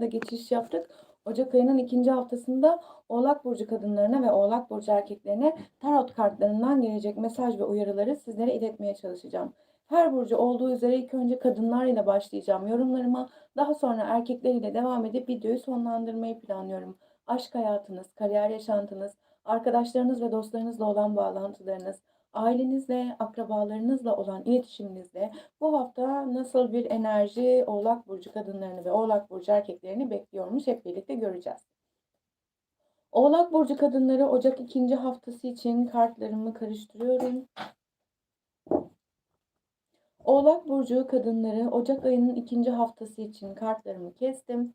da geçiş yaptık. Ocak ayının ikinci haftasında Oğlak Burcu kadınlarına ve Oğlak Burcu erkeklerine tarot kartlarından gelecek mesaj ve uyarıları sizlere iletmeye çalışacağım. Her burcu olduğu üzere ilk önce kadınlar ile başlayacağım yorumlarıma. Daha sonra erkekler ile devam edip videoyu sonlandırmayı planlıyorum. Aşk hayatınız, kariyer yaşantınız, arkadaşlarınız ve dostlarınızla olan bağlantılarınız, ailenizle, akrabalarınızla olan iletişiminizde bu hafta nasıl bir enerji Oğlak Burcu kadınlarını ve Oğlak Burcu erkeklerini bekliyormuş hep birlikte göreceğiz. Oğlak Burcu kadınları Ocak ikinci haftası için kartlarımı karıştırıyorum. Oğlak Burcu kadınları Ocak ayının ikinci haftası için kartlarımı kestim.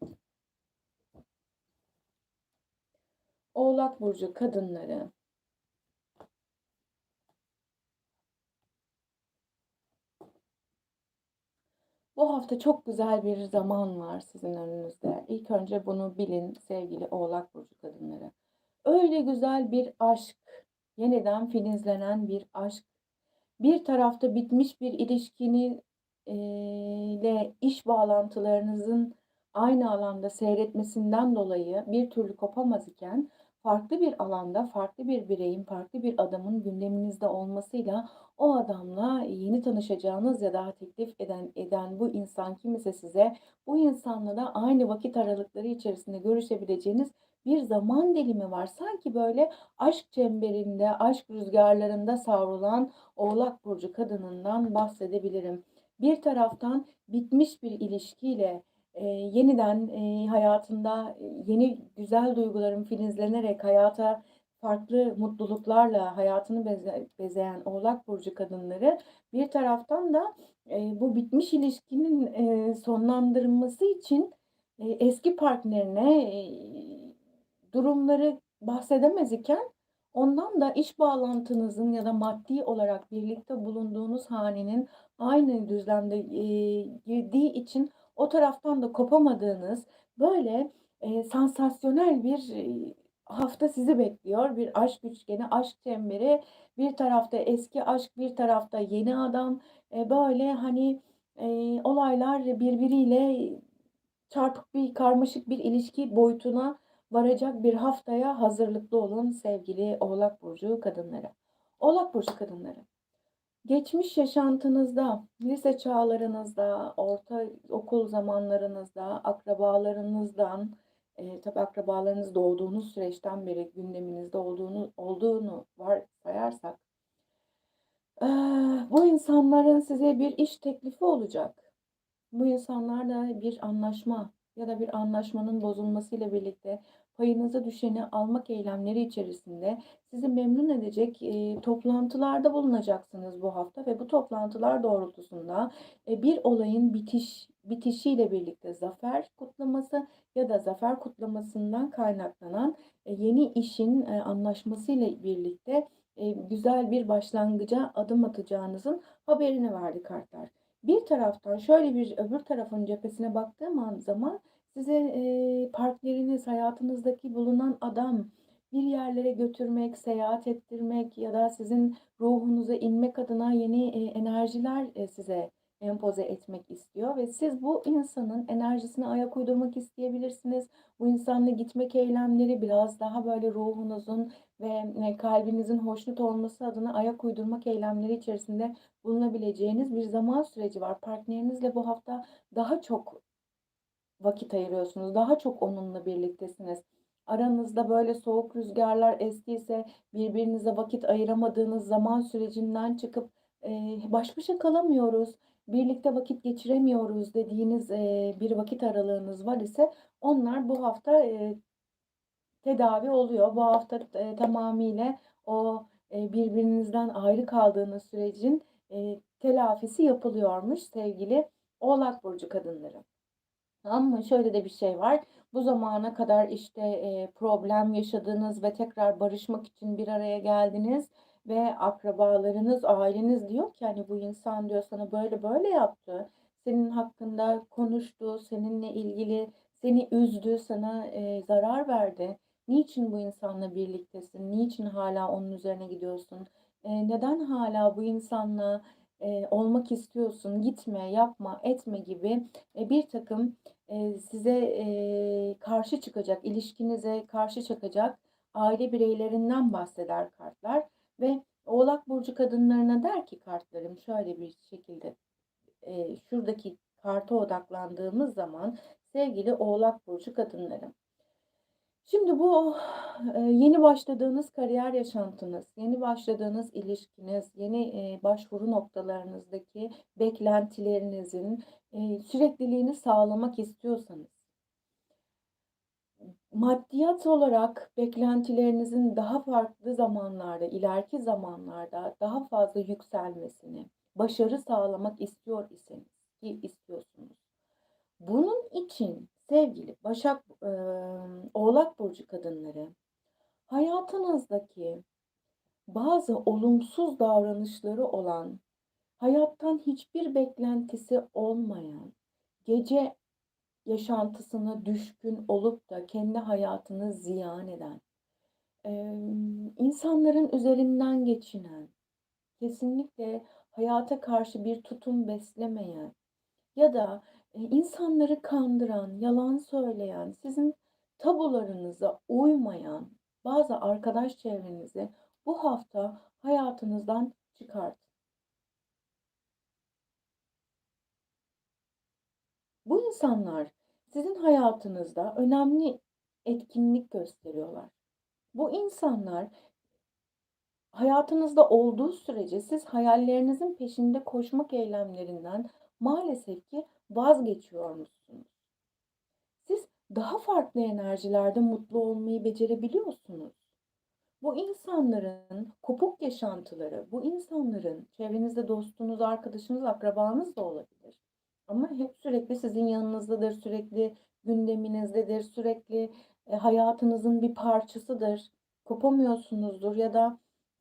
Oğlak Burcu kadınları Bu hafta çok güzel bir zaman var sizin önünüzde. İlk önce bunu bilin sevgili Oğlak Burcu kadınları. Öyle güzel bir aşk, yeniden filizlenen bir aşk. Bir tarafta bitmiş bir ilişkini eee, ile iş bağlantılarınızın aynı alanda seyretmesinden dolayı bir türlü kopamaz iken farklı bir alanda farklı bir bireyin, farklı bir adamın gündeminizde olmasıyla o adamla yeni tanışacağınız ya da teklif eden eden bu insan kimse size bu insanla da aynı vakit aralıkları içerisinde görüşebileceğiniz bir zaman dilimi var. Sanki böyle aşk çemberinde, aşk rüzgarlarında savrulan Oğlak burcu kadınından bahsedebilirim. Bir taraftan bitmiş bir ilişkiyle e, yeniden e, hayatında e, yeni güzel duyguların filizlenerek hayata farklı mutluluklarla hayatını beze, bezeyen Oğlak Burcu kadınları bir taraftan da e, bu bitmiş ilişkinin e, sonlandırılması için e, eski partnerine e, durumları bahsedemez iken ondan da iş bağlantınızın ya da maddi olarak birlikte bulunduğunuz hanenin aynı düzlemde e, girdiği için o taraftan da kopamadığınız böyle e, sansasyonel bir e, hafta sizi bekliyor. Bir aşk üçgeni, aşk çemberi. Bir tarafta eski aşk, bir tarafta yeni adam. E, böyle hani e, olaylar birbiriyle çarpık bir, karmaşık bir ilişki boyutuna varacak bir haftaya hazırlıklı olun sevgili Oğlak Burcu kadınları. Oğlak Burcu kadınları. Geçmiş yaşantınızda, lise çağlarınızda, orta okul zamanlarınızda, akrabalarınızdan, e, tabii akrabalarınız doğduğunuz süreçten beri gündeminizde olduğunu olduğunu varsayarsak, e, bu insanların size bir iş teklifi olacak. Bu insanlarla bir anlaşma ya da bir anlaşmanın bozulmasıyla birlikte payınıza düşeni almak eylemleri içerisinde sizi memnun edecek e, toplantılarda bulunacaksınız bu hafta ve bu toplantılar doğrultusunda e, bir olayın bitiş bitişiyle birlikte zafer kutlaması ya da zafer kutlamasından kaynaklanan e, yeni işin e, anlaşmasıyla birlikte e, güzel bir başlangıca adım atacağınızın haberini verdi kartlar. Bir taraftan şöyle bir öbür tarafın cephesine baktığım zaman size e, partneriniz, hayatınızdaki bulunan adam bir yerlere götürmek, seyahat ettirmek ya da sizin ruhunuza inmek adına yeni e, enerjiler e, size empoze etmek istiyor ve siz bu insanın enerjisine ayak uydurmak isteyebilirsiniz. Bu insanla gitmek eylemleri biraz daha böyle ruhunuzun ve kalbinizin hoşnut olması adına ayak uydurmak eylemleri içerisinde bulunabileceğiniz bir zaman süreci var. Partnerinizle bu hafta daha çok vakit ayırıyorsunuz. Daha çok onunla birliktesiniz. Aranızda böyle soğuk rüzgarlar estiyse birbirinize vakit ayıramadığınız zaman sürecinden çıkıp e, baş başa kalamıyoruz, birlikte vakit geçiremiyoruz dediğiniz e, bir vakit aralığınız var ise onlar bu hafta e, tedavi oluyor. Bu hafta e, tamamıyla o e, birbirinizden ayrı kaldığınız sürecin e, telafisi yapılıyormuş sevgili Oğlak Burcu kadınları. Ama şöyle de bir şey var. Bu zamana kadar işte e, problem yaşadınız ve tekrar barışmak için bir araya geldiniz ve akrabalarınız, aileniz diyor ki hani bu insan diyor sana böyle böyle yaptı. Senin hakkında konuştu, seninle ilgili seni üzdü, sana e, zarar verdi. Niçin bu insanla birliktesin? Niçin hala onun üzerine gidiyorsun? E, neden hala bu insanla e, olmak istiyorsun? Gitme, yapma, etme gibi e, bir takım eee, size, eee, karşı çıkacak, ilişkinize karşı çıkacak aile bireylerinden bahseder kartlar ve Oğlak burcu kadınlarına der ki kartlarım şöyle bir şekilde, eee, şuradaki karta odaklandığımız zaman sevgili Oğlak burcu kadınları Şimdi bu, yeni başladığınız kariyer yaşantınız, yeni başladığınız ilişkiniz, yeni, başvuru noktalarınızdaki beklentilerinizin, sürekliliğini sağlamak istiyorsanız maddiyat olarak beklentilerinizin daha farklı zamanlarda, ileriki zamanlarda daha fazla yükselmesini, başarı sağlamak istiyor iseniz ki istiyorsunuz. Bunun için sevgili Başak, emm, Oğlak burcu kadınları, hayatınızdaki bazı olumsuz davranışları olan, hayattan hiçbir beklentisi olmayan, gece yaşantısına düşkün olup da kendi hayatını ziyan eden, insanların üzerinden geçinen, kesinlikle hayata karşı bir tutum beslemeyen ya da, insanları kandıran, yalan söyleyen, sizin tabularınıza uymayan bazı arkadaş çevrenizi bu hafta hayatınızdan çıkartın. Bu insanlar sizin hayatınızda önemli etkinlik gösteriyorlar. Bu insanlar hayatınızda olduğu sürece siz hayallerinizin peşinde koşmak eylemlerinden maalesef ki vazgeçiyormuşsunuz. Siz daha farklı enerjilerde mutlu olmayı becerebiliyorsunuz. Bu insanların kopuk yaşantıları, bu insanların çevrenizde dostunuz, arkadaşınız, akrabanız da olabilir. Ama hep sürekli sizin yanınızdadır, sürekli gündeminizdedir, sürekli, eee, hayatınızın bir parçasıdır. Kopamıyorsunuzdur ya da,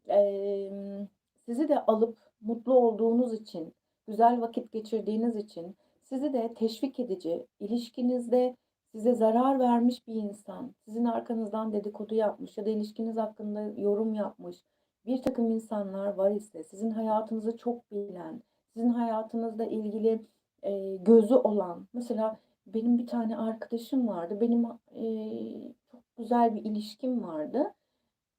emm, sizi de alıp mutlu olduğunuz için, güzel vakit geçirdiğiniz için sizi de teşvik edici, ilişkinizde size zarar vermiş bir insan, sizin arkanızdan dedikodu yapmış ya da ilişkiniz hakkında yorum yapmış birtakım insanlar var ise, sizin hayatınızı çok bilen, sizin hayatınızla ilgili, eee, gözü olan, mesela benim bir tane arkadaşım vardı. Benim, eee, çok güzel bir ilişkim vardı.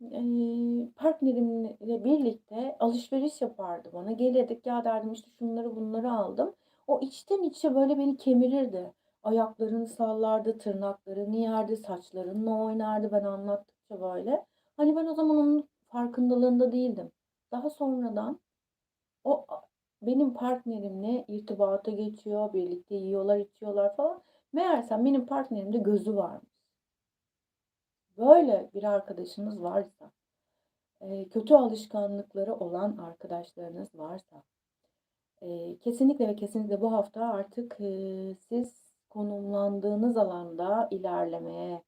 Eee, partnerimle birlikte alışveriş yapardı bana. Gelirdik, "Ya" derdim, işte, "Şunları bunları aldım." O içten içe böyle beni kemirirdi. Ayaklarını sallardı, tırnaklarını yerdi, saçlarınla oynardı ben anlattıkça böyle. Hani, ben o zaman onun farkındalığında değildim. Daha sonradan o benim partnerimle irtibata geçiyor, birlikte yiyorlar, içiyorlar falan. Meğersem benim partnerimde gözü varmış. Böyle bir arkadaşınız varsa, kötü alışkanlıkları olan arkadaşlarınız varsa, eee, kesinlikle ve kesinlikle bu hafta artık, eee, siz konumlandığınız alanda ilerlemeye,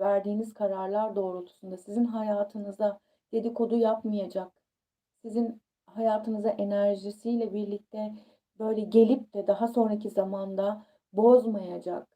verdiğiniz kararlar doğrultusunda sizin hayatınıza dedikodu yapmayacak, sizin hayatınıza enerjisiyle birlikte böyle gelip de daha sonraki zamanda bozmayacak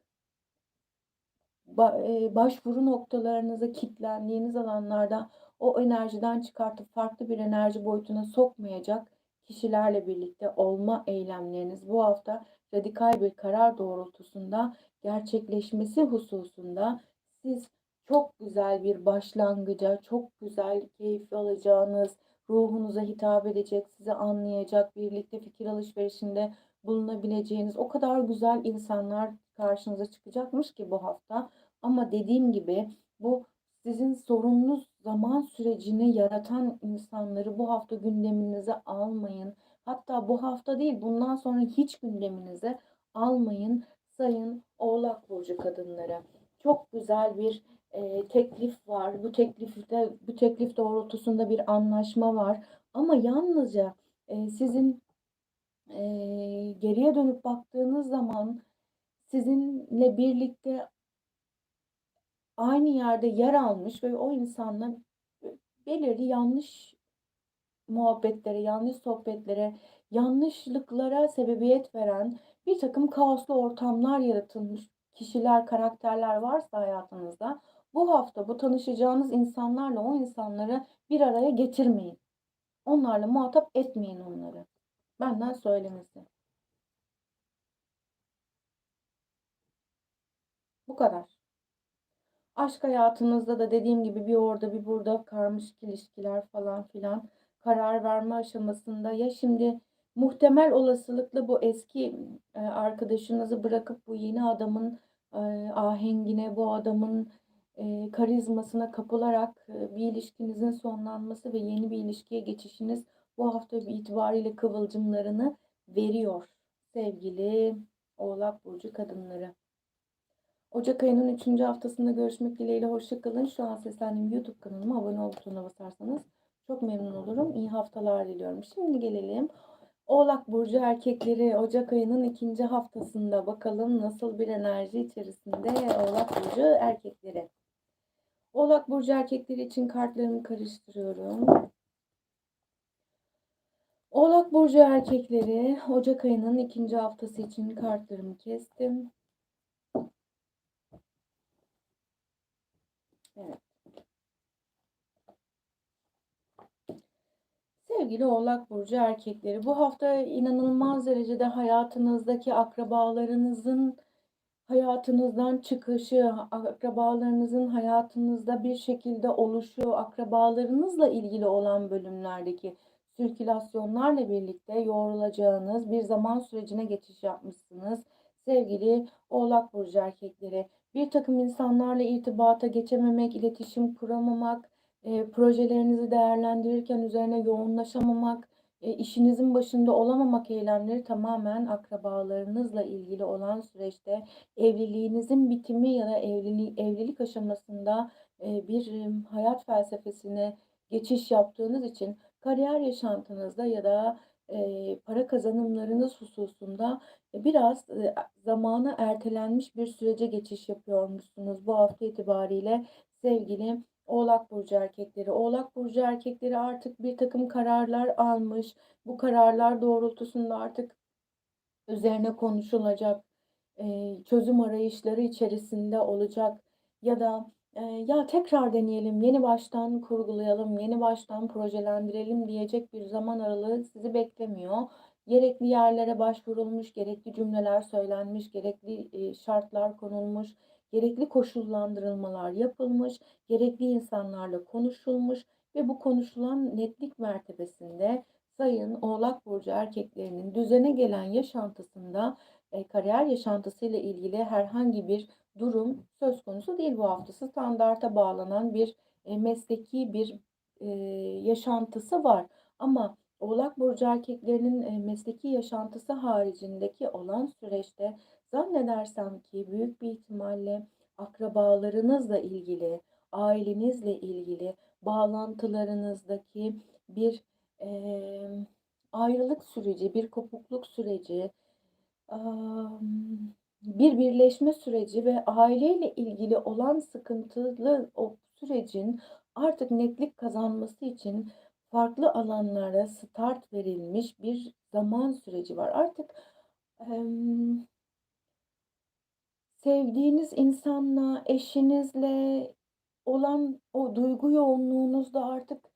başvuru noktalarınıza kilitlendiğiniz alanlarda o enerjiden çıkartıp farklı bir enerji boyutuna sokmayacak kişilerle birlikte olma eylemleriniz bu hafta radikal bir karar doğrultusunda gerçekleşmesi hususunda siz çok güzel bir başlangıca, çok güzel keyif alacağınız, ruhunuza hitap edecek, sizi anlayacak, birlikte fikir alışverişinde bulunabileceğiniz o kadar güzel insanlar karşınıza çıkacakmış ki bu hafta. Ama dediğim gibi bu sizin sorunlu zaman sürecini yaratan insanları bu hafta gündeminize almayın. Hatta bu hafta değil, bundan sonra hiç gündeminize almayın sayın Oğlak burcu kadınları. Çok güzel bir, eee, teklif var. Bu teklifte bu teklif doğrultusunda bir anlaşma var ama yalnızca, eee, sizin, eee, geriye dönüp baktığınız zaman sizinle birlikte aynı yerde yer almış ve o insanla b belirli yanlış muhabbetlere, yanlış sohbetlere, yanlışlıklara sebebiyet veren birtakım kaoslu ortamlar yaratılmış kişiler, karakterler varsa hayatınızda bu hafta bu tanışacağınız insanlarla o insanları bir araya getirmeyin. Onlarla muhatap etmeyin onları. Benden söylemesi. Bu kadar. Aşk hayatınızda da dediğim gibi bir orada bir burada karmaşık ilişkiler falan filan karar verme aşamasında ya şimdi muhtemel olasılıkla bu eski e, arkadaşınızı bırakıp bu yeni adamın e, ahengine, bu adamın e, karizmasına kapılarak bir ilişkinizin sonlanması ve yeni bir ilişkiye geçişiniz bu hafta itibariyle kıvılcımlarını veriyor sevgili Oğlak Burcu kadınları. Ocak ayının 3. haftasında görüşmek dileğiyle hoşça kalın. Şu an seslendiğim YouTube kanalıma abone ol butonuna basarsanız çok memnun olurum. İyi haftalar diliyorum. Şimdi gelelim Oğlak Burcu erkekleri Ocak ayının ikinci haftasında bakalım nasıl bir enerji içerisinde Oğlak Burcu erkekleri. Oğlak Burcu erkekleri için kartlarımı karıştırıyorum. Oğlak Burcu erkekleri Ocak ayının ikinci haftası için kartlarımı kestim. Sevgili Oğlak Burcu erkekleri, bu hafta inanılmaz derecede hayatınızdaki akrabalarınızın hayatınızdan çıkışı, akrabalarınızın hayatınızda bir şekilde oluşu, akrabalarınızla ilgili olan bölümlerdeki sirkülasyonlarla birlikte yorulacağınız bir zaman sürecine geçiş yapmışsınız. Sevgili Oğlak Burcu erkekleri, bir takım insanlarla irtibata geçememek, iletişim kuramamak, e, projelerinizi değerlendirirken üzerine yoğunlaşamamak, e, işinizin başında olamamak eylemleri tamamen akrabalarınızla ilgili olan süreçte evliliğinizin bitimi ya da evlilik, evlilik aşamasında e, bir e, hayat felsefesine geçiş yaptığınız için kariyer yaşantınızda ya da para kazanımlarınız hususunda e, biraz e, zamanı ertelenmiş bir sürece geçiş yapıyormuşsunuz bu hafta itibariyle sevgili Oğlak Burcu erkekleri. Oğlak Burcu erkekleri artık bir takım kararlar almış. Bu kararlar doğrultusunda artık üzerine konuşulacak, çözüm arayışları içerisinde olacak ya da ya tekrar deneyelim, yeni baştan kurgulayalım, yeni baştan projelendirelim diyecek bir zaman aralığı sizi beklemiyor. Gerekli yerlere başvurulmuş, gerekli cümleler söylenmiş, gerekli şartlar konulmuş, gerekli koşullandırılmalar yapılmış, gerekli insanlarla konuşulmuş ve bu konuşulan netlik mertebesinde Sayın Oğlak Burcu erkeklerinin düzene gelen yaşantısında e, kariyer yaşantısıyla ilgili herhangi bir durum söz konusu değil bu hafta. Standarta bağlanan bir e, mesleki bir e, yaşantısı var. Ama Oğlak Burcu erkeklerinin e, mesleki yaşantısı haricindeki olan süreçte zannedersem ki büyük bir ihtimalle akrabalarınızla ilgili, ailenizle ilgili bağlantılarınızdaki bir e, ayrılık süreci, bir kopukluk süreci, bir birleşme süreci ve aileyle ilgili olan sıkıntılı o sürecin artık netlik kazanması için farklı alanlara start verilmiş bir zaman süreci var. Artık sevdiğiniz insanla, eşinizle olan o duygu yoğunluğunuzda artık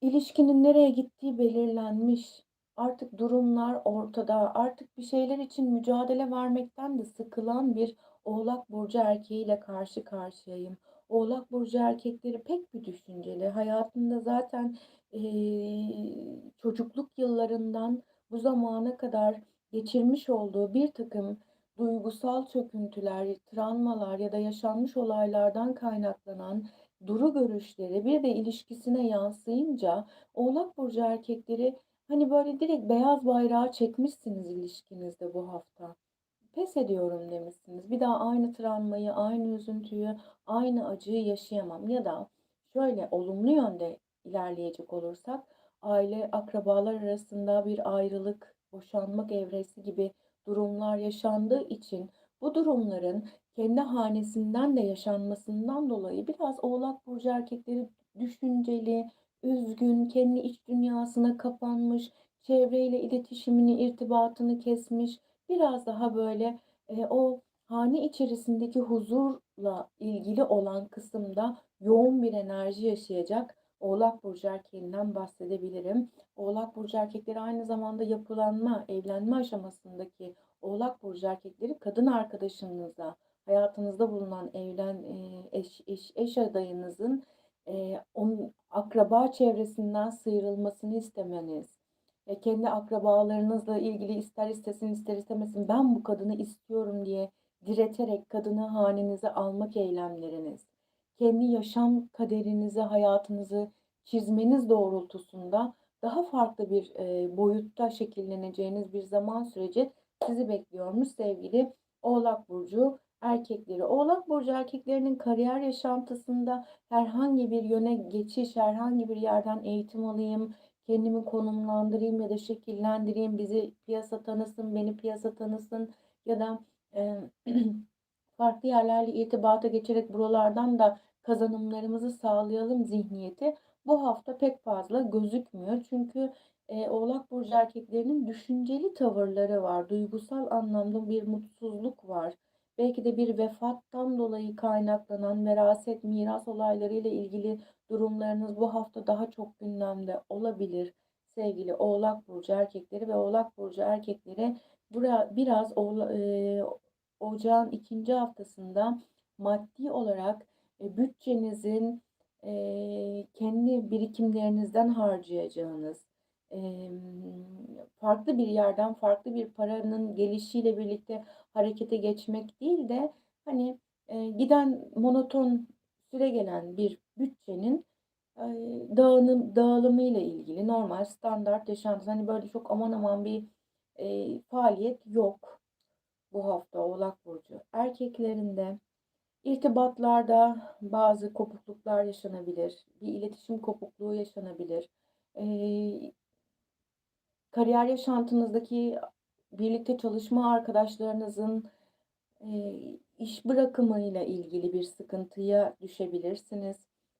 ilişkinin nereye gittiği belirlenmiş. Artık durumlar ortada. Artık bir şeyler için mücadele vermekten de sıkılan bir Oğlak burcu erkeğiyle karşı karşıyayım. Oğlak burcu erkekleri pek bir düşünceli. Hayatında zaten eee, çocukluk yıllarından bu zamana kadar geçirmiş olduğu bir takım duygusal çöküntüler, travmalar ya da yaşanmış olaylardan kaynaklanan duru görüşleri bir de ilişkisine yansıyınca Oğlak burcu erkekleri hani böyle direkt beyaz bayrağı çekmişsiniz ilişkinizde bu hafta. Pes ediyorum demişsiniz. Bir daha aynı travmayı, aynı üzüntüyü, aynı acıyı yaşayamam ya da şöyle olumlu yönde ilerleyecek olursak aile akrabalar arasında bir ayrılık, boşanmak evresi gibi durumlar yaşandığı için bu durumların kendi hanesinden de yaşanmasından dolayı biraz Oğlak Burcu erkekleri düşünceli, üzgün, kendi iç dünyasına kapanmış, çevreyle iletişimini, irtibatını kesmiş, biraz daha böyle e, o hane içerisindeki huzurla ilgili olan kısımda yoğun bir enerji yaşayacak Oğlak Burcu erkeğinden bahsedebilirim. Oğlak Burcu erkekleri aynı zamanda yapılanma, evlenme aşamasındaki Oğlak Burcu erkekleri kadın arkadaşınıza, hayatınızda bulunan evlen eee, eş eş eş adayınızın, eee, onun akraba çevresinden sıyrılmasını istemeniz ve kendi akrabalarınızla ilgili ister istesin ister istemesin ben bu kadını istiyorum diye direterek kadını hanenize almak eylemleriniz, kendi yaşam kaderinizi, hayatınızı çizmeniz doğrultusunda daha farklı bir, eee, boyutta şekilleneceğiniz bir zaman süreci sizi bekliyormuş sevgili Oğlak burcu erkekleri. Oğlak burcu erkeklerinin kariyer yaşantısında herhangi bir yöne geçiş, herhangi bir yerden eğitim alayım, kendimi konumlandırayım ya da şekillendireyim, bizi piyasa tanısın, beni piyasa tanısın ya da, eee, farklı yerlerle irtibata geçerek buralardan da kazanımlarımızı sağlayalım zihniyeti bu hafta pek fazla gözükmüyor. Çünkü, eee, Oğlak burcu erkeklerinin düşünceli tavırları var. Duygusal anlamda bir mutsuzluk var. Belki de bir vefattan dolayı kaynaklanan veraset, miras olaylarıyla ilgili durumlarınız bu hafta daha çok gündemde olabilir sevgili Oğlak burcu erkekleri ve Oğlak burcu erkekleri bura biraz oğla eee, ocağın 2. haftasında maddi olarak, eee, bütçenizin, eee, kendi birikimlerinizden harcayacağınız, farklı bir yerden farklı bir paranın gelişiyle birlikte harekete geçmek değil de, hani, giden monoton süregelen bir bütçenin, dağınım dağılımıyla ilgili normal standart yaşantı, hani, böyle çok aman aman bir, eee, faaliyet yok bu hafta Oğlak burcu erkeklerinde. İrtibatlarda bazı kopukluklar yaşanabilir. Bir iletişim kopukluğu yaşanabilir. Eee kariyer yaşantınızdaki birlikte çalışma arkadaşlarınızın, eee, iş bırakımıyla ilgili bir sıkıntıya düşebilirsiniz.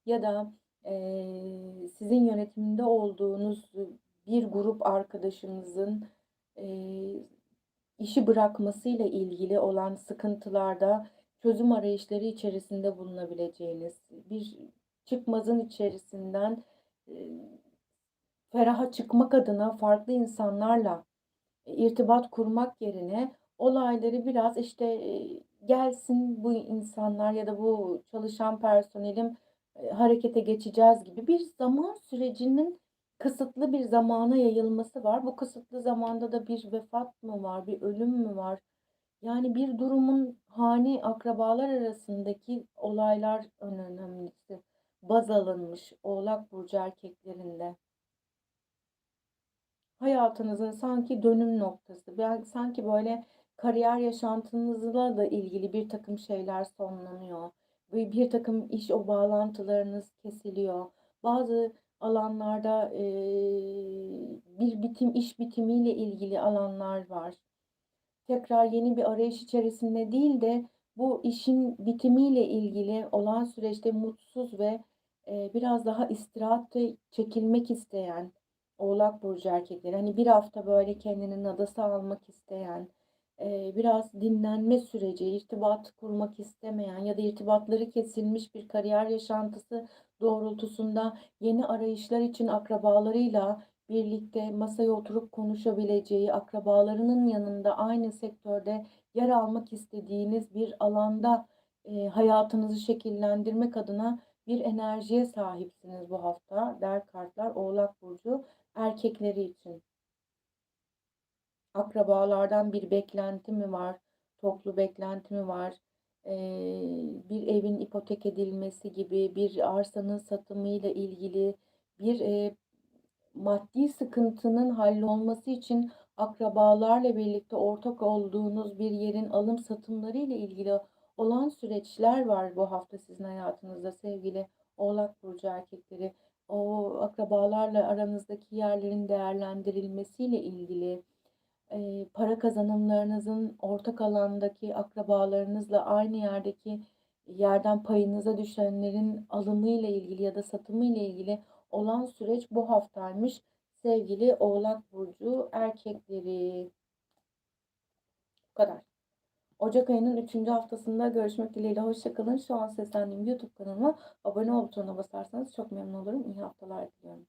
Ya da, eee, sizin yönetiminde olduğunuz bir grup arkadaşınızın, eee, işi bırakmasıyla ilgili olan sıkıntılarda çözüm arayışları içerisinde bulunabileceğiniz, bir çıkmazın içerisinden, eee, feraha çıkmak adına farklı insanlarla, eee, irtibat kurmak yerine olayları biraz, işte, eee, gelsin bu insanlar ya da bu çalışan personelim, eee, harekete geçeceğiz gibi bir zaman sürecinin kısıtlı bir zamana yayılması var. Bu kısıtlı zamanda da bir vefat mı var, bir ölüm mü var? Yani bir durumun hane, akrabalar arasındaki olaylar önemlisi baz alınmış Oğlak burcu erkeklerinde. Hayatınızın sanki dönüm noktası. Ben sanki böyle kariyer yaşantınızla da ilgili birtakım şeyler sonlanıyor. Ve birtakım iş o bağlantılarınız kesiliyor. Bazı alanlarda, eee, bir bitim, iş bitimiyle ilgili alanlar var. Tekrar yeni bir arayış içerisinde değil de bu işin bitimiyle ilgili olan süreçte mutsuz ve, eee, biraz daha istirahate çekilmek isteyen Oğlak burcu erkekleri, hani, bir hafta böyle kendini nadasa almak isteyen, biraz dinlenme süreci, irtibat kurmak istemeyen ya da irtibatları kesilmiş bir kariyer yaşantısı doğrultusunda yeni arayışlar için akrabalarıyla birlikte masaya oturup konuşabileceği, akrabalarının yanında aynı sektörde yer almak istediğiniz bir alanda, hayatınızı şekillendirmek adına bir enerjiye sahipsiniz bu hafta. Der kartlar Oğlak burcu erkekleri için. Akrabalardan bir beklenti mi var? Toplu beklenti mi var? Eee, bir evin ipotek edilmesi gibi, bir arsanın satımıyla ilgili bir, eee, maddi sıkıntının hallolması için akrabalarla birlikte ortak olduğunuz bir yerin alım satımları ile ilgili olan süreçler var bu hafta sizin hayatınızda sevgili Oğlak burcu erkekleri. O akrabalarla aranızdaki yerlerin değerlendirilmesiyle ilgili, eee, para kazanımlarınızın ortak alandaki akrabalarınızla aynı yerdeki yerden payınıza düşenlerin alımıyla ilgili ya da satımıyla ilgili olan süreç bu haftaymış sevgili Oğlak burcu erkekleri. Bu kadar. Ocak ayının 3. haftasında görüşmek dileğiyle. Hoşça kalın. Şu an seslendiğim YouTube kanalıma abone ol butonuna basarsanız çok memnun olurum. İyi haftalar diliyorum.